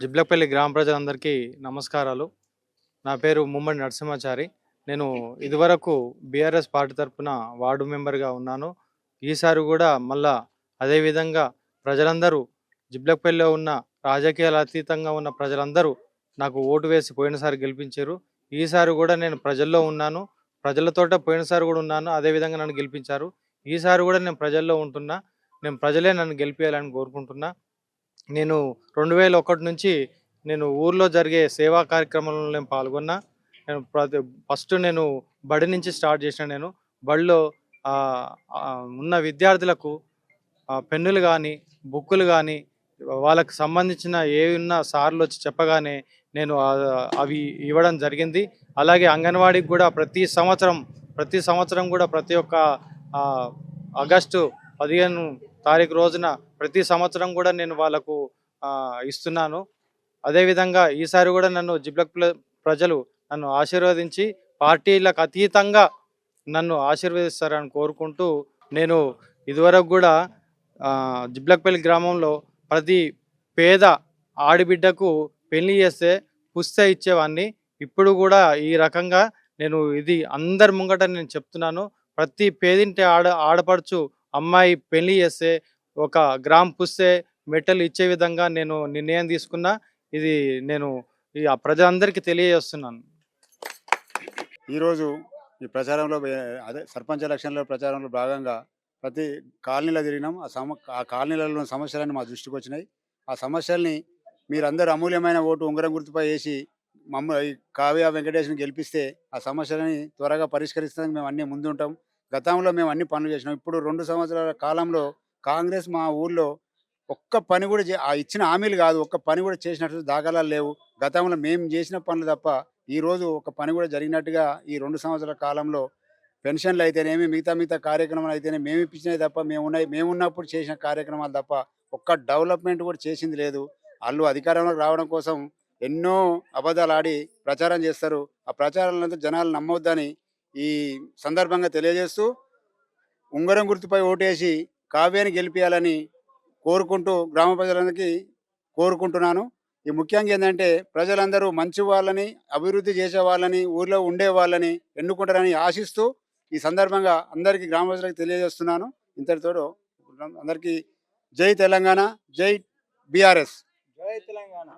జిబ్లక్పల్లి గ్రామ ప్రజలందరికీ నమస్కారాలు. నా పేరు ముమ్మడి నరసింహాచారి. నేను ఇదివరకు బీఆర్ఎస్ పార్టీ తరఫున వార్డు మెంబర్గా ఉన్నాను. ఈసారి కూడా మళ్ళా అదేవిధంగా ప్రజలందరూ జిబ్లక్పల్లిలో ఉన్న రాజకీయాల అతీతంగా ఉన్న ప్రజలందరూ నాకు ఓటు వేసి పోయినసారి గెలిపించారు. ఈసారి కూడా నేను ప్రజల్లో ఉన్నాను. ప్రజలతోట పోయినసారి కూడా ఉన్నాను. అదేవిధంగా నన్ను గెలిపించారు. ఈసారి కూడా నేను ప్రజల్లో ఉంటున్నా. నేను ప్రజలే నన్ను గెలిపించాలని కోరుకుంటున్నా. నేను రెండు వేల ఒకటి నుంచి నేను ఊర్లో జరిగే సేవా కార్యక్రమంలో నేను పాల్గొన్నా. నేను ప్రతి ఫస్ట్ నేను బడి నుంచి స్టార్ట్ చేసిన నేను. బడిలో ఉన్న విద్యార్థులకు పెన్నులు కానీ బుక్కులు కానీ వాళ్ళకు సంబంధించిన ఏవి ఉన్నా సార్లు వచ్చి చెప్పగానే నేను అవి ఇవ్వడం జరిగింది. అలాగే అంగన్వాడీకి కూడా ప్రతి సంవత్సరం ప్రతి సంవత్సరం కూడా ప్రతి ఒక్క ఆగస్టు పదిహేను తారీఖు రోజున ప్రతి సంవత్సరం కూడా నేను వాళ్ళకు ఇస్తున్నాను. అదేవిధంగా ఈసారి కూడా నన్ను జిబ్లక్ ప్రజలు నన్ను ఆశీర్వదించి పార్టీలకు అతీతంగా నన్ను ఆశీర్వదిస్తారని కోరుకుంటూ నేను ఇదివరకు కూడా జిబ్లక్పల్లి గ్రామంలో ప్రతి పేద ఆడిబిడ్డకు పెళ్ళి చేస్తే పుస్తె ఇచ్చేవాడిని ఇప్పుడు కూడా ఈ రకంగా నేను ఇది అందరి ముంగట నేను చెప్తున్నాను. ప్రతి పేదింటి ఆడ ఆడపడుచు అమ్మాయి పెళ్ళి చేస్తే ఒక గ్రామ్ పుస్తే మెట్టలు ఇచ్చే విధంగా నేను నిర్ణయం తీసుకున్నా ఇది నేను ఈ ఆ ప్రజలందరికీ తెలియజేస్తున్నాను. ఈరోజు ఈ ప్రచారంలో అదే సర్పంచ్ ఎలక్షన్లో ప్రచారంలో భాగంగా ప్రతి కాలనీలో తిరిగినాం. ఆ సమ ఆ కాలనీలలో సమస్యలన్నీ మా దృష్టికి వచ్చినాయి. ఆ సమస్యల్ని మీరందరూ అమూల్యమైన ఓటు ఉంగరం గుర్తుపై వేసి మమ్మల్ని కావ్య వెంకటేష్ని గెలిపిస్తే ఆ సమస్యలని త్వరగా పరిష్కరిస్తానికి మేము అన్నీ ముందుంటాం. గతంలో మేము అన్ని పనులు చేసినాం. ఇప్పుడు రెండు సంవత్సరాల కాలంలో కాంగ్రెస్ మా ఊళ్ళో ఒక్క పని కూడా చే- ఆ ఇచ్చిన హామీలు కాదు ఒక్క పని కూడా చేసినట్టు దాఖలాలు లేవు. గతంలో మేము చేసిన పనులు తప్ప ఈరోజు ఒక పని కూడా జరిగినట్టుగా ఈ రెండు సంవత్సరాల కాలంలో పెన్షన్లు అయితేనేమి మిగతా మిగతా కార్యక్రమాలు అయితేనే మేము ఇప్పించినవి తప్ప మేము ఉన్నాయి మేము ఉన్నప్పుడు చేసిన కార్యక్రమాలు తప్ప ఒక్క డెవలప్మెంట్ కూడా చేసింది లేదు. వాళ్ళు అధికారంలోకి రావడం కోసం ఎన్నో అబద్ధాలు ఆడి ప్రచారం చేస్తారు. ఆ ప్రచారాలంతా జనాలు నమ్మొద్దని ఈ సందర్భంగా తెలియజేస్తూ ఉంగరం గుర్తుపై ఓటేసి కావ్యాన్ని గెలిపించాలని కోరుకుంటూ గ్రామ ప్రజలందరికీ కోరుకుంటున్నాను. ఈ ముఖ్యంగా ఏంటంటే ప్రజలందరూ మంచి వాళ్ళని అభివృద్ధి చేసే వాళ్ళని ఊర్లో ఉండే వాళ్ళని ఎన్నుకుంటారని ఆశిస్తూ ఈ సందర్భంగా అందరికీ గ్రామ ప్రజలకు తెలియజేస్తున్నాను. ఇంతటితో అందరికీ జై తెలంగాణ జై బీఆర్ఎస్. జై తెలంగాణ.